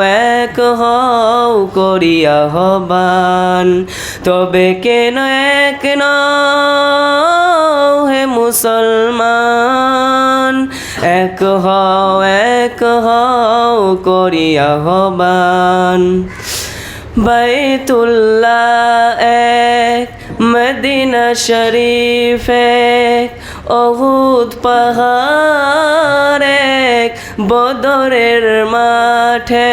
এক হও করিয়া হবান। তবে কেন এক হে মুসলমান? এক হও এক হও করিয়া হবান। বাইতুল্লাহ এক, মদিনা শরীফ এক, অহুদ পাহাড় বদরের মাঠে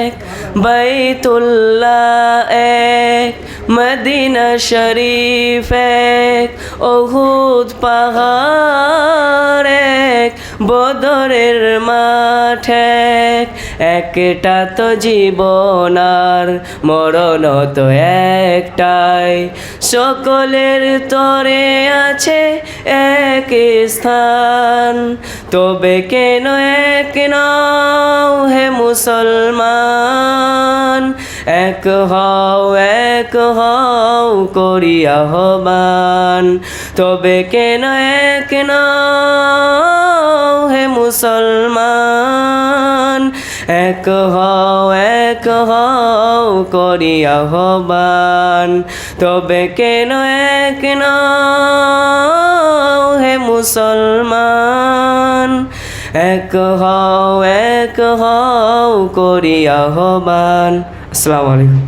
এক বাইতুল্লাহ এক মদিনা শরীফ এক অহুদ পাহাড় এক বদরের এক একটা তো জীবন আর মরণ তো একটাই। সকলের তরে আছে এক স্থান। তবে কেন এক নাও হে মুসলমান? এক হও এক হও করিয়া হবান তবে কেন এক নাও হে মুসলমান? এক হও এক হও করি আহ্বান। তবে কেন এক হে মুসলমান? এক হও এক হও করি আহ্বান। আসসালামু আলাইকুম।